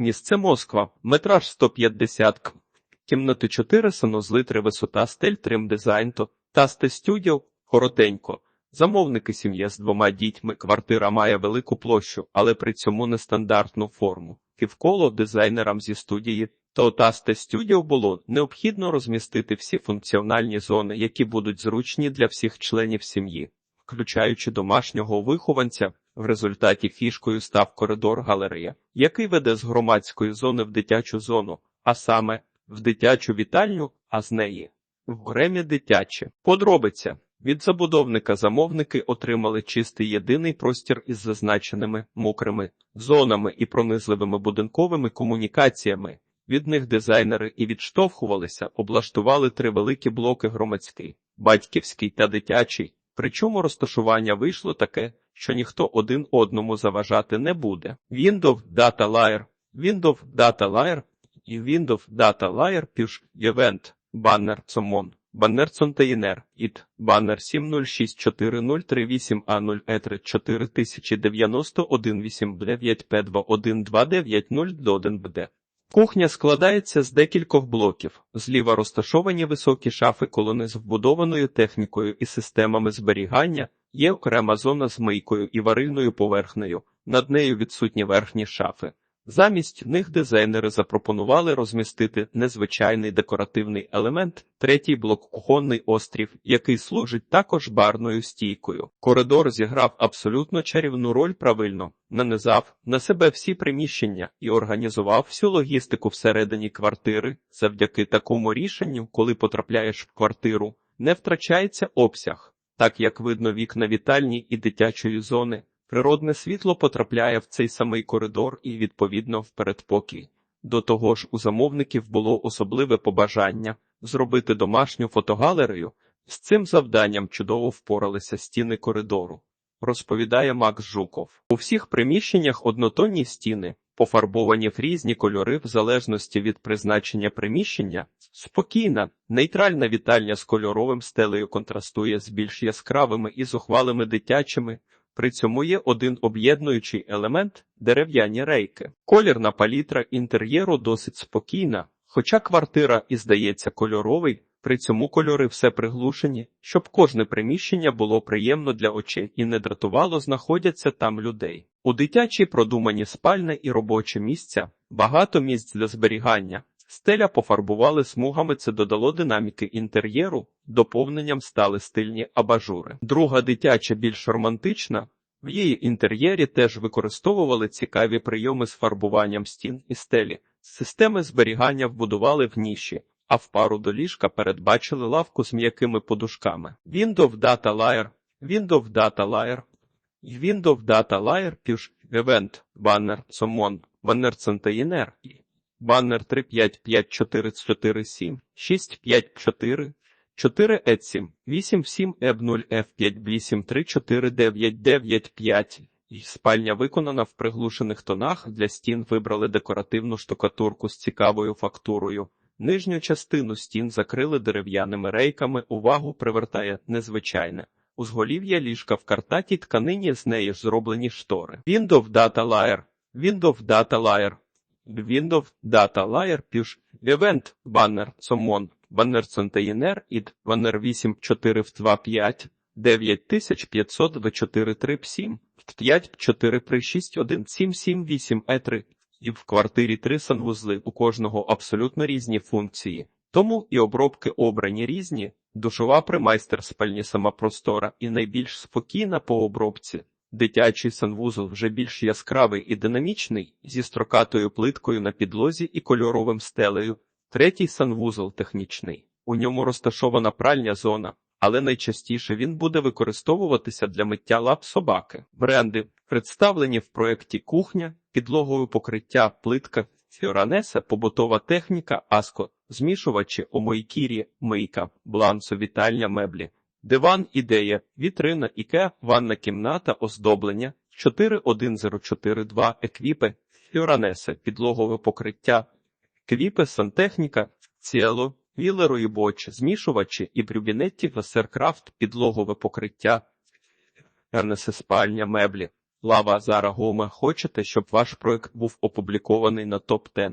Місце Москва, метраж 150 к. Кімнати 4, санузли 3, висота, стель, трим, дизайн, то, тасте студіо, коротенько. Замовники сім'я з двома дітьми, квартира має велику площу, але при цьому нестандартну форму. Півколо дизайнерам зі студії то Тасте Студіо було необхідно розмістити всі функціональні зони, які будуть зручні для всіх членів сім'ї, включаючи домашнього вихованця. В результаті фішкою став коридор галерея, який веде з громадської зони в дитячу зону, а саме в дитячу вітальню, а з неї в гремі дитяче. Подробиця. Від забудовника замовники отримали чистий єдиний простір із зазначеними мокрими зонами і пронизливими будинковими комунікаціями. Від них дизайнери і відштовхувалися, облаштували три великі блоки громадський, батьківський та дитячий. Причому розташування вийшло таке, що ніхто один одному заважати не буде. Windows Data Layer, Windows Data Layer і Windows Data Layer піш Event, баннер Цомон. Баннер Цонтеїнер, ІТ, баннер 7064038А0 Етре 409018П21290БД. Кухня складається з декількох блоків. Зліва розташовані високі шафи колони з вбудованою технікою і системами зберігання, є окрема зона з мийкою і варильною поверхнею, над нею відсутні верхні шафи. Замість них дизайнери запропонували розмістити незвичайний декоративний елемент, третій блок кухонний острів, який служить також барною стійкою. Коридор зіграв абсолютно чарівну роль правильно, нанизав на себе всі приміщення і організував всю логістику всередині квартири. Завдяки такому рішенню, коли потрапляєш в квартиру, не втрачається обсяг, так як видно вікна вітальні і дитячої зони. Природне світло потрапляє в цей самий коридор і, відповідно, в передпокій. До того ж, у замовників було особливе побажання зробити домашню фотогалерею. З цим завданням чудово впоралися стіни коридору. Розповідає Макс Жуков. У всіх приміщеннях однотонні стіни, пофарбовані в різні кольори в залежності від призначення приміщення. Спокійна, нейтральна вітальня з кольоровим стелею контрастує з більш яскравими і зухвалими дитячими. При цьому є один об'єднуючий елемент дерев'яні рейки. Колірна палітра інтер'єру досить спокійна, хоча квартира і здається кольоровий, при цьому кольори все приглушені, щоб кожне приміщення було приємно для очей і не дратувало знаходяться там людей. У дитячій продумані спальне і робоче місця, багато місць для зберігання. Стеля пофарбували смугами, це додало динаміки інтер'єру, доповненням стали стильні абажури. Друга дитяча більш романтична. В її інтер'єрі теж використовували цікаві прийоми з фарбуванням стін і стелі. Системи зберігання вбудували в ніші, а в пару до ліжка передбачили лавку з м'якими подушками. Windows Data Layer, Windows Data Layer, Windows Data Layer, Push Event, Banner, Summon, Banner Container, Баннер 3554447, 654, 4 e 7 87 eb 0 f 5 8 3 4 9 9 5 і спальня виконана в приглушених тонах. Для стін вибрали декоративну штукатурку з цікавою фактурою. Нижню частину стін закрили дерев'яними рейками. Увагу привертає незвичайне. Узголів'я ліжка в картатій тканині з неї зроблені штори. Windows Data Layer. Windows Data Layer. Windows Data Layer Push Event Banner. Summon. Banner Container id Banner 8425 9500 v 7 5 4 при 6 1 7 7 8 e 3 і в квартирі три санвузли. У кожного абсолютно різні функції. Тому і обробки обрані різні, душова примайстер спальні сама простора і найбільш спокійна по обробці. Дитячий санвузол вже більш яскравий і динамічний, зі строкатою плиткою на підлозі і кольоровим стелею. Третій санвузол технічний. У ньому розташована пральня зона, але найчастіше він буде використовуватися для миття лап собаки. Бренди представлені в проєкті кухня, підлогове покриття, плитка, фіоранеса, побутова техніка, аско, змішувачі, омойкірі, мийка, блансо, вітальня меблі. Диван ідея, вітрина, іке, ванна кімната, оздоблення, 41042 еквіпи, фюранесе, підлогове покриття, квіпи, сантехніка, ціло, вілерої боч, змішувачі і брюбінетті, весеркрафт, підлогове покриття, ернесе спальня, меблі. Лава Зара Гоме, хочете, щоб ваш проект був опублікований на топ 10